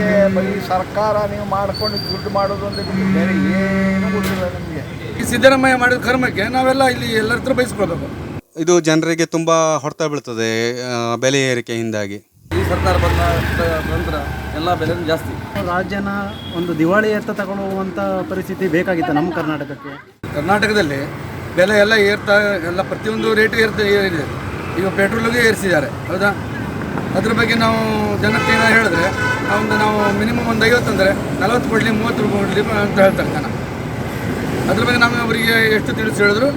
ನಮಗೆ ಬರೀ ಸರ್ಕಾರ ನೀವು ಮಾಡ್ಕೊಂಡು ದುಡ್ಡು ಮಾಡೋದು ಅಂತ ಬಿಟ್ಟು ಬೇರೆ ಏನು ಗೊತ್ತಿಲ್ಲ ನಿಮಗೆ. ಈ ಸಿದ್ದರಾಮಯ್ಯ ಮಾಡಿದ ಕರ್ಮಕ್ಕೆ ನಾವೆಲ್ಲ ಇಲ್ಲಿ ಎಲ್ಲರ ಹತ್ರ ಬಯಸ್ಕೊಳ್ಬೇಕು. ಇದು ಜನರಿಗೆ ತುಂಬಾ ಹೊಡೆತ ಬೀಳ್ತದೆ ಆ, ಬೆಲೆ ಏರಿಕೆಯಿಂದಾಗಿ ಈ ಸರ್ಕಾರ ಬಂದ ನಂತರ ಎಲ್ಲ ಬೆಲೆ ಜಾಸ್ತಿ. ರಾಜ್ಯನ ಒಂದು ದಿವಾಳಿ ಎತ್ತ ತಗೊಳ್ಳುವಂಥ ಪರಿಸ್ಥಿತಿ ಬೇಕಾಗಿತ್ತು ನಮ್ಮ ಕರ್ನಾಟಕಕ್ಕೆ. ಕರ್ನಾಟಕದಲ್ಲಿ ಬೆಲೆ ಎಲ್ಲ ಏರ್ತಾ ಎಲ್ಲ ಪ್ರತಿಯೊಂದು ರೇಟ್ ಏರ್ತಾ ಏರಿದೆ. ಈಗ ಪೆಟ್ರೋಲ್ಗೆ ಏರಿಸಿದ್ದಾರೆ ಹೌದಾ? ಅದ್ರ ಬಗ್ಗೆ ನಾವು ಜನಕ್ಕೆ ಏನೋ ಹೇಳಿದ್ರೆ ಒಂದು ನಾವು ಮಿನಿಮಮ್ ಒಂದು ಐವತ್ತು ಅಂದರೆ ನಲವತ್ತು ಕೊಡಲಿ ಮೂವತ್ತು ಕೊಡಲಿ ಅಂತ ಹೇಳ್ತಾರೆ ಜನ. ಅದ್ರ ಬಗ್ಗೆ ನಾವು ಅವರಿಗೆ ಎಷ್ಟು ತಿಳಿಸಿ ಹೇಳಿದ್ರು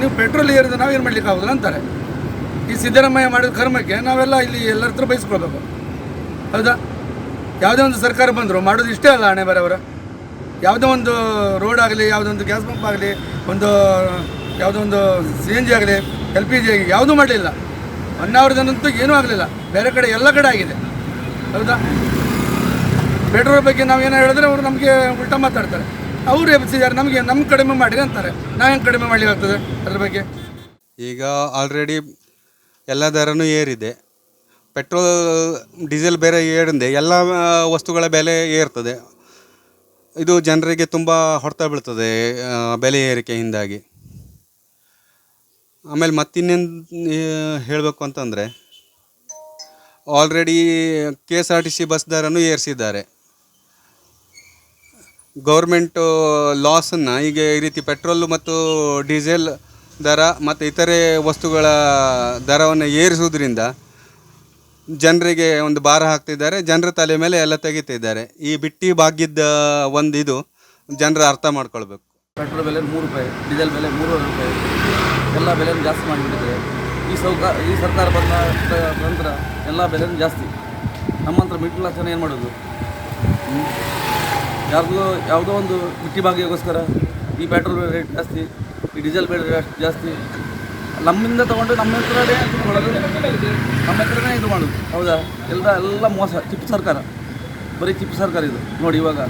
ನೀವು ಪೆಟ್ರೋಲ್ ಏರಿದ್ರೆ ಏನು ಮಾಡ್ಲಿಕ್ಕೆ ಆಗೋದಿಲ್ಲ ಅಂತಾರೆ. ಈ ಸಿದ್ದರಾಮಯ್ಯ ಮಾಡಿದ ಕರ್ಮಕ್ಕೆ ನಾವೆಲ್ಲ ಇಲ್ಲಿ ಎಲ್ಲರ ಹತ್ರ ಬಯಸ್ಕೊಳ್ಬೇಕು. ಹೌದಾ? ಯಾವುದೇ ಒಂದು ಸರ್ಕಾರ ಬಂದರು ಮಾಡೋದು ಇಷ್ಟೇ ಅಲ್ಲ ಹಣೆ ಬರೋವರ ಯಾವುದೋ ಒಂದು ರೋಡ್ ಆಗಲಿ, ಯಾವುದೋ ಒಂದು ಗ್ಯಾಸ್ ಪಂಪ್ ಆಗಲಿ, ಒಂದು, ಯಾವುದೋ ಒಂದು ಸಿ ಎನ್ ಜಿ ಆಗಲಿ, ಎಲ್ ಪಿ ಜಿ ಆಗಲಿ ಯಾವುದೂ ಮಾಡಲಿಲ್ಲ. ಒನ್ ಅವರ್ದಂತೂ ಏನೂ ಆಗಲಿಲ್ಲ. ಬೇರೆ ಕಡೆ ಎಲ್ಲ ಕಡೆ ಆಗಿದೆ. ಹೌದಾ? ಪೆಟ್ರೋಲ್ ಬಗ್ಗೆ ನಾವು ಏನೋ ಹೇಳಿದ್ರೆ ಅವರು ನಮಗೆ ಉಲ್ಟಾ ಮಾತಾಡ್ತಾರೆ. ಅವರು ಎಬ್ಸಿದ್ದಾರೆ ನಮಗೆ ನಮ್ಮ ಕಡಿಮೆ ಮಾಡಿರಿ ಅಂತಾರೆ. ನಾವು ಹೆಂಗೆ ಕಡಿಮೆ ಮಾಡಲಿಕ್ಕಾಗ್ತದೆ ಅದ್ರ ಬಗ್ಗೆ? ಈಗ ಆಲ್ರೆಡಿ ಎಲ್ಲ ದರನೂ ಏರಿದೆ. ಪೆಟ್ರೋಲ್ ಡೀಸೆಲ್ ಬೇರೆ ಏರಿದೆ. ಎಲ್ಲ ವಸ್ತುಗಳ ಬೆಲೆ ಏರ್ತದೆ. ಇದು ಜನರಿಗೆ ತುಂಬ ಹೊಡೆತ ಬೀಳ್ತದೆ ಬೆಲೆ ಏರಿಕೆಯಿಂದಾಗಿ. ಆಮೇಲೆ ಮತ್ತಿನ್ನೇನು ಹೇಳಬೇಕು ಅಂತಂದರೆ already K S R T C bus ದರನ್ನು ಏರಿಸಿದ್ದಾರೆ ಗೌರ್ಮೆಂಟು ಲಾಸನ್ನು ಈಗ ಈ ರೀತಿ ಪೆಟ್ರೋಲು ಮತ್ತು ಡೀಸೆಲ್ ದರ ಮತ್ತು ಇತರೆ ವಸ್ತುಗಳ ದರವನ್ನು ಏರಿಸುವುದರಿಂದ ಜನರಿಗೆ ಒಂದು ಭಾರ ಹಾಕ್ತಿದ್ದಾರೆ. ಜನರ ತಲೆ ಮೇಲೆ ಎಲ್ಲ ತೆಗಿತಿದ್ದಾರೆ. ಈ ಬಿಟ್ಟಿ ಬಾಗಿದ್ದ ಒಂದು ಇದು ಜನರು ಅರ್ಥ ಮಾಡ್ಕೊಳ್ಬೇಕು. ಪೆಟ್ರೋಲ್ ಬೆಲೆ ಮೂರು ರೂಪಾಯಿ ಡೀಸೆಲ್ ಬೆಲೆ ಮೂರು ರೂಪಾಯಿ. ಎಲ್ಲ ಬೆಲೆನೂ ಜಾಸ್ತಿ ಮಾಡಿಬಿಟ್ಟಿದೆ ಈ ಸೌಕಾರ ಈ ಸರ್ಕಾರ ಬಂದ ನಂತರ ಎಲ್ಲ ಬೆಲೆನೂ ಜಾಸ್ತಿ. ನಮ್ಮಂತ್ರ ಮಿಡ್ಲ್ ಕ್ಲಾಸ್ ಜನ ಏನು ಮಾಡೋದು? ಯಾರಿಗೂ ಯಾವುದೋ ಒಂದು ಬಿಟ್ಟಿ ಭಾಗ್ಯಕ್ಕೋಸ್ಕರ ಈ ಪೆಟ್ರೋಲ್ ರೇಟ್ ಜಾಸ್ತಿ, ಈ ಡೀಸೆಲ್ ಬೆಲೆ ರೇಟ್ ಜಾಸ್ತಿ. ನಮ್ಮಿಂದ ತೊಗೊಂಡು ನಮ್ಮ ಹತ್ರನೇ ಇದು ಮಾಡೋದು, ನಮ್ಮ ಹತ್ರನೇ ಇದು ಮಾಡೋದು. ಹೌದಾ? ಎಲ್ಲ ಎಲ್ಲ ಮೋಸ. ಚಿಪ್ಪು ಸರ್ಕಾರ. ಬರೀ ಚಿಪ್ಪು ಸರ್ಕಾರ ಇದು. ನೋಡಿ ಇವಾಗ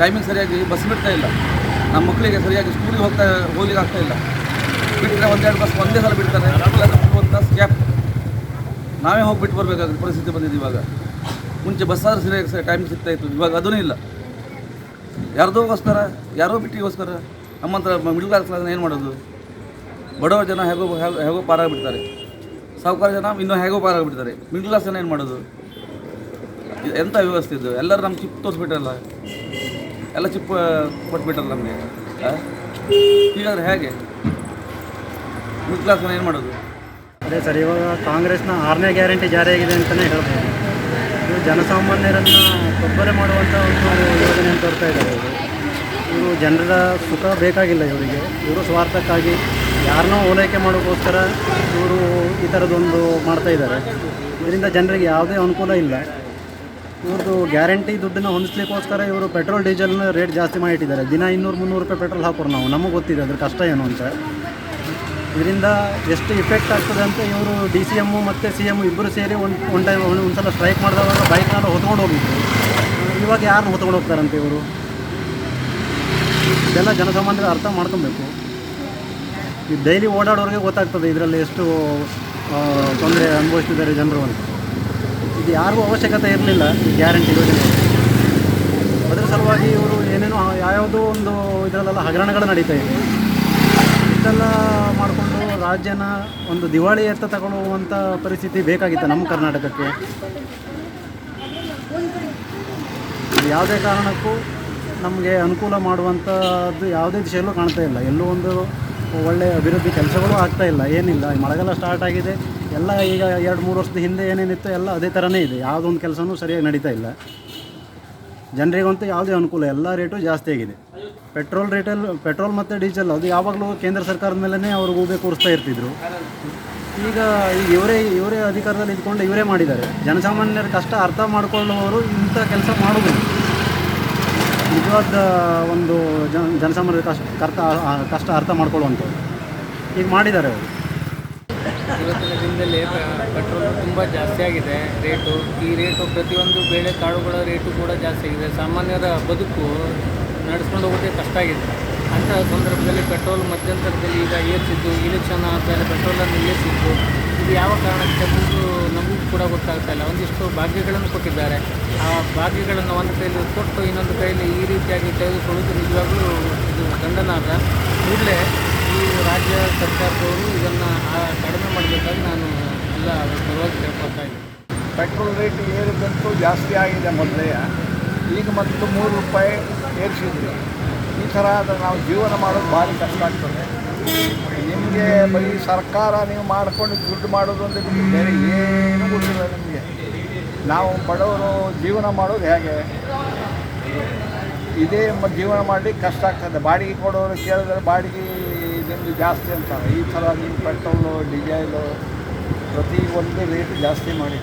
ಟೈಮಿಂಗ್ ಸರಿಯಾಗಿ ಬಸ್ ಬಿಡ್ತಾ ಇಲ್ಲ. ನಮ್ಮ ಮಕ್ಕಳಿಗೆ ಸರಿಯಾಗಿ ಸ್ಕೂಲಿಗೆ ಹೋಗ್ತಾ, ಹೋಗ್ಲಿಕ್ಕೆ ಆಗ್ತಾ ಇಲ್ಲ. ಬಿಟ್ಟರೆ ಒಂದೆರಡು ಬಸ್ ಒಂದೇ ಸಲ ಬಿಡ್ತಾರೆ. ಒಂದು ತಾಸು ನಾವೇ ಹೋಗ್ಬಿಟ್ಟು ಬರಬೇಕಾದ್ರೆ ಪರಿಸ್ಥಿತಿ ಬಂದಿದೆ ಇವಾಗ. ಮುಂಚೆ ಬಸ್ ಆದ್ರೆ ಸರಿಯಾಗಿ ಟೈಮ್ ಸಿಗ್ತಾ ಇತ್ತು, ಇವಾಗ ಅದೂ ಇಲ್ಲ. ಯಾರ್ದೋಗೋಸ್ಕರ, ಯಾರೋ ಬಿಟ್ಟಿಗೋಸ್ಕರ ನಮ್ಮಂಥ ಮಿಡ್ಲ್ ಕ್ಲಾಸ್ ಏನು ಮಾಡೋದು? ಬಡವ ಜನ ಹೇಗೋ ಹೇಗೋ ಹೇಗೋ ಪಾರಾಗ್ಬಿಡ್ತಾರೆ. ಸಾಹುಕಾರ ಜನ ಇನ್ನೂ ಹೇಗೋ ಪಾರಾಗ್ಬಿಡ್ತಾರೆ. ಮಿಡ್ಲ್ ಕ್ಲಾಸ್ ಜನ ಏನು ಮಾಡೋದು? ಎಂಥ ವ್ಯವಸ್ಥೆ ಇದು? ಎಲ್ಲರೂ ನಮ್ಮ ಚಿಪ್ ತೋರಿಸ್ಬಿಟ್ರಲ್ಲ. ಎಲ್ಲ ಚಿಪ್ ಕೊಟ್ಬಿಟ್ರಲ್ಲ ನಮಗೆ. ಹೀಗಾದ್ರೆ ಹೇಗೆ? ಮಿಡ್ಲ್ ಕ್ಲಾಸ್ ಏನು ಮಾಡೋದು? ಅದೇ ಸರ್, ಇವಾಗ ಕಾಂಗ್ರೆಸ್ನ ಆರನೇ ಗ್ಯಾರಂಟಿ ಜಾರಿಯಾಗಿದೆ ಅಂತಲೇ ಹೇಳ್ಬೋದು. ಇದು ಜನಸಾಮಾನ್ಯರನ್ನು ತೊಂದರೆ ಮಾಡುವಂಥ ಒಂದು ಯೋಜನೆ ಅಂತ ಬರ್ತಾ ಇದ್ದಾರೆ ಇವರು ಇವರು ಜನರ ಸುಖ ಬೇಕಾಗಿಲ್ಲ ಇವರಿಗೆ. ಇವರು ಸ್ವಾರ್ಥಕ್ಕಾಗಿ ಯಾರನ್ನೋ ಓಲೈಕೆ ಮಾಡೋಕ್ಕೋಸ್ಕರ ಇವರು ಈ ಥರದೊಂದು ಮಾಡ್ತಾ ಇದ್ದಾರೆ. ಇದರಿಂದ ಜನರಿಗೆ ಯಾವುದೇ ಅನುಕೂಲ ಇಲ್ಲ. ಇವ್ರದ್ದು ಗ್ಯಾರಂಟಿ ದುಡ್ಡನ್ನು ಹೊಂದಿಸ್ಲಿಕ್ಕೋಸ್ಕರ ಇವರು ಪೆಟ್ರೋಲ್ ಡೀಸೆಲ್ನ ರೇಟ್ ಜಾಸ್ತಿ ಮಾಡಿಟ್ಟಿದ್ದಾರೆ. ದಿನ ಇನ್ನೂರು ಮುನ್ನೂರು ರೂಪಾಯಿ ಪೆಟ್ರೋಲ್ ಹಾಕೋರು ನಾವು. ನಮಗೆ ಗೊತ್ತಿದೆ ಅದ್ರ ಕಷ್ಟ ಏನು ಅಂತ. ಇದರಿಂದ ಎಷ್ಟು ಇಫೆಕ್ಟ್ ಆಗ್ತದೆ ಅಂತ ಇವರು ಡಿ ಸಿ ಎಮ್ಮು ಮತ್ತು ಸಿ ಎಂ ಇಬ್ಬರು ಸೇರಿ ಒಂದು ಒಂದು ಟೈಮ್ ಸಲ ಸ್ಟ್ರೈಕ್ ಮಾಡಿದವಾಗ ಬೈಕ್ನೆಲ್ಲ ಹೊತ್ಕೊಂಡು ಹೋಗಿದ್ರು ಇವಾಗ ಯಾರು ಹೊತ್ಕೊಂಡು ಹೋಗ್ತಾರಂತೆ ಇವರು? ಇದೆಲ್ಲ ಜನಸಾಮಾನ್ಯರು ಅರ್ಥ ಮಾಡ್ಕೊಬೇಕು. ಈ ಡೈಲಿ ಓಡಾಡೋರಿಗೆ ಗೊತ್ತಾಗ್ತದೆ ಇದರಲ್ಲಿ ಎಷ್ಟು ತೊಂದರೆ ಅನುಭವಿಸ್ತಿದ್ದಾರೆ ಜನರು ಅಂತ. ಇದು ಯಾರಿಗೂ ಅವಶ್ಯಕತೆ ಇರಲಿಲ್ಲ, ಈ ಗ್ಯಾರಂಟಿ ಯೋಜನೆ. ಅದರ ಸಲುವಾಗಿ ಇವರು ಏನೇನೋ, ಯಾವ್ಯಾವುದೋ ಒಂದು ಇದರಲ್ಲೆಲ್ಲ ಹಗರಣಗಳು ನಡೀತಾ ಇದೆ. ಇಷ್ಟೆಲ್ಲ ಮಾಡಿಕೊಂಡು ರಾಜ್ಯನ ಒಂದು ದಿವಾಳಿ ಎತ್ತ ತಗೊಳ್ಳುವಂಥ ಪರಿಸ್ಥಿತಿ ಬೇಕಾಗಿತ್ತು ನಮ್ಮ ಕರ್ನಾಟಕಕ್ಕೆ. ಯಾವುದೇ ಕಾರಣಕ್ಕೂ ನಮಗೆ ಅನುಕೂಲ ಮಾಡುವಂಥದ್ದು ಯಾವುದೇ ದಿಶೆಯಲ್ಲೂ ಕಾಣ್ತಾ ಇಲ್ಲ. ಎಲ್ಲೂ ಒಂದು ಒಳ್ಳೆಯ ಅಭಿವೃದ್ಧಿ ಕೆಲಸಗಳು ಆಗ್ತಾ ಇಲ್ಲ. ಏನಿಲ್ಲ. ಮಳೆಗಾಲ ಸ್ಟಾರ್ಟ್ ಆಗಿದೆ. ಎಲ್ಲ ಈಗ ಎರಡು, ಮೂರು ವರ್ಷದ ಹಿಂದೆ ಏನೇನಿತ್ತು ಎಲ್ಲ ಅದೇ ಥರನೇ ಇದೆ. ಯಾವುದೊಂದು ಕೆಲಸವೂ ಸರಿಯಾಗಿ ನಡೀತಾ ಇಲ್ಲ. ಜನರಿಗಂತೂ ಯಾವುದೇ ಅನುಕೂಲ, ಎಲ್ಲ ರೇಟು ಜಾಸ್ತಿ ಆಗಿದೆ. ಪೆಟ್ರೋಲ್ ರೇಟಲ್ಲಿ, ಪೆಟ್ರೋಲ್ ಮತ್ತು ಡೀಸೆಲ್, ಅದು ಯಾವಾಗಲೂ ಕೇಂದ್ರ ಸರ್ಕಾರದ ಮೇಲೇ ಅವರು ಗೂಬೆ ಕೂರಿಸ್ತಾ ಇರ್ತಿದ್ರು. ಈಗ ಈಗ ಇವರೇ ಇವರೇ ಅಧಿಕಾರದಲ್ಲಿ ಇದ್ಕೊಂಡು ಇವರೇ ಮಾಡಿದ್ದಾರೆ. ಜನಸಾಮಾನ್ಯರ ಕಷ್ಟ ಅರ್ಥ ಮಾಡಿಕೊಳ್ಳುವವರು ಇಂಥ ಕೆಲಸ ಮಾಡೋದಿಲ್ಲ ನಿಜವಾದ ಒಂದು ಜನ, ಜನಸಾಮಾನ್ಯರ ಕಷ್ಟ, ಕರ್ತ, ಕಷ್ಟ ಅರ್ಥ ಮಾಡ್ಕೊಳ್ಳುವಂಥದ್ದು ಈಗ ಮಾಡಿದ್ದಾರೆ ಅವರು. ಇವತ್ತಿನ ದಿನದಲ್ಲಿ ಪೆಟ್ರೋಲ್ ತುಂಬ ಜಾಸ್ತಿ ಆಗಿದೆ. ರೇಟು, ಈ ರೇಟು ಪ್ರತಿಯೊಂದು ಬೇಳೆ ಕಾಳುಗಳ ರೇಟು ಕೂಡ ಜಾಸ್ತಿ ಆಗಿದೆ. ಸಾಮಾನ್ಯರ ಬದುಕು ನಡೆಸ್ಕೊಂಡು ಹೋಗೋದೇ ಕಷ್ಟ ಆಗಿದೆ. ಅಂತಹ ಸಂದರ್ಭದಲ್ಲಿ ಪೆಟ್ರೋಲ್ ಮಧ್ಯಂತರದಲ್ಲಿ ಈಗ ಏರ್ಸಿದ್ದು ಇಲೆಕ್ಷನ್ ಆದಮೇಲೆ ಪೆಟ್ರೋಲನ್ನು ನಿಲ್ಲಿಸಿದ್ದು ಇದು ಯಾವ ಕಾರಣಕ್ಕೆ ನಮಗೂ ಕೂಡ ಗೊತ್ತಾಗ್ತಾ ಇಲ್ಲ. ಒಂದಿಷ್ಟು ಭಾಗ್ಯಗಳನ್ನು ಕೊಟ್ಟಿದ್ದಾರೆ. ಆ ಭಾಗ್ಯಗಳನ್ನು ಒಂದು ಕೈಯಲ್ಲಿ ಕೊಟ್ಟು ಇನ್ನೊಂದು ಕೈಯಲ್ಲಿ ಈ ರೀತಿಯಾಗಿ ತೆಗೆದುಕೊಳ್ಳುವುದು ನಿಜವಾಗ್ಲೂ ಇದು ಗಂಡನಾದ ಕೂಡಲೇ ಈ ರಾಜ್ಯ ಸರ್ಕಾರದವರು ಇದನ್ನು ಕಡಿಮೆ ಮಾಡಬೇಕಾಗಿ ನಾನು ಎಲ್ಲ ಪರವಾಗಿ ಕೇಳ್ಕೊಳ್ತಾ ಇದ್ದೀನಿ. ಪೆಟ್ರೋಲ್ ರೇಟ್ ಏರಿದಂತೂ ಜಾಸ್ತಿ ಆಗಿದೆ ಮೊದಲೇ. ಈಗ ಮತ್ತು ಮೂರು ರೂಪಾಯಿ ಏರಿಸಿದ್ವಿ ಈ ಥರ ಆದರೆ ನಾವು ಜೀವನ ಮಾಡೋದು ಭಾರಿ ಕಷ್ಟ ಆಗ್ತದೆ. ನಿಮಗೆ ಬರೀ ಸರ್ಕಾರ ನೀವು ಮಾಡಿಕೊಂಡು ದುಡ್ಡು ಮಾಡೋದು ಅಂದರೆ ನಿಮಗೆ ಬೇರೆ ಏನೂ ಗೊತ್ತಿಲ್ಲ ನಿಮಗೆ. ನಾವು ಬಡವರು ಜೀವನ ಮಾಡೋದು ಹೇಗೆ? ಇದೇ ಜೀವನ ಮಾಡಲಿಕ್ಕೆ ಕಷ್ಟ ಆಗ್ತದೆ. ಬಾಡಿಗೆ ಕೊಡೋರು ಕೇಳಿದ್ರೆ ಬಾಡಿಗೆ ನಿಮ್ಮದು ಜಾಸ್ತಿ ಅಂತಾರೆ. ಈ ಥರ ನೀವು ಪೆಟ್ರೋಲು, ಡೀಸೆಲು ಪ್ರತಿ ಒಂದು ರೇಟ್ ಜಾಸ್ತಿ ಮಾಡಿ